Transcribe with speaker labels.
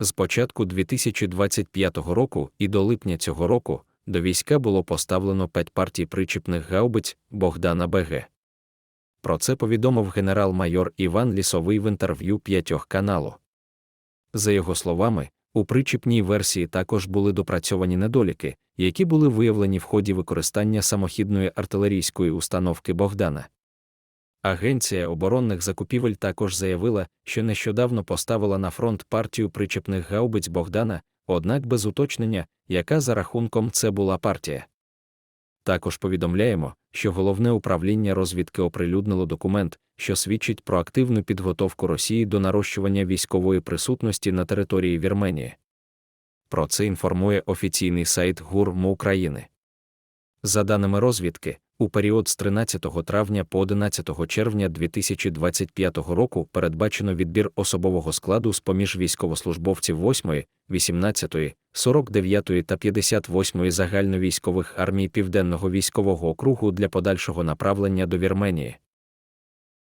Speaker 1: З початку 2025 року і до липня цього року до війська було поставлено п'ять партій причіпних гаубиць Богдана БГ. Про це повідомив генерал-майор Іван Лісовий в інтерв'ю п'ятьох каналу. За його словами, у причіпній версії також були допрацьовані недоліки, які були виявлені в ході використання самохідної артилерійської установки Богдана. Агенція оборонних закупівель також заявила, що нещодавно поставила на фронт партію причепних гаубиць Богдана, однак без уточнення, яка за рахунком це була партія. Також повідомляємо, що головне управління розвідки оприлюднило документ, що свідчить про активну підготовку Росії до нарощування військової присутності на території Вірменії. Про це інформує офіційний сайт ГУРМ України. За даними розвідки, у період з 13 травня по 11 червня 2025 року передбачено відбір особового складу з поміж військовослужбовців 8, 18, 49 та 58 загальновійськових армій Південного військового округу для подальшого направлення до Вірменії.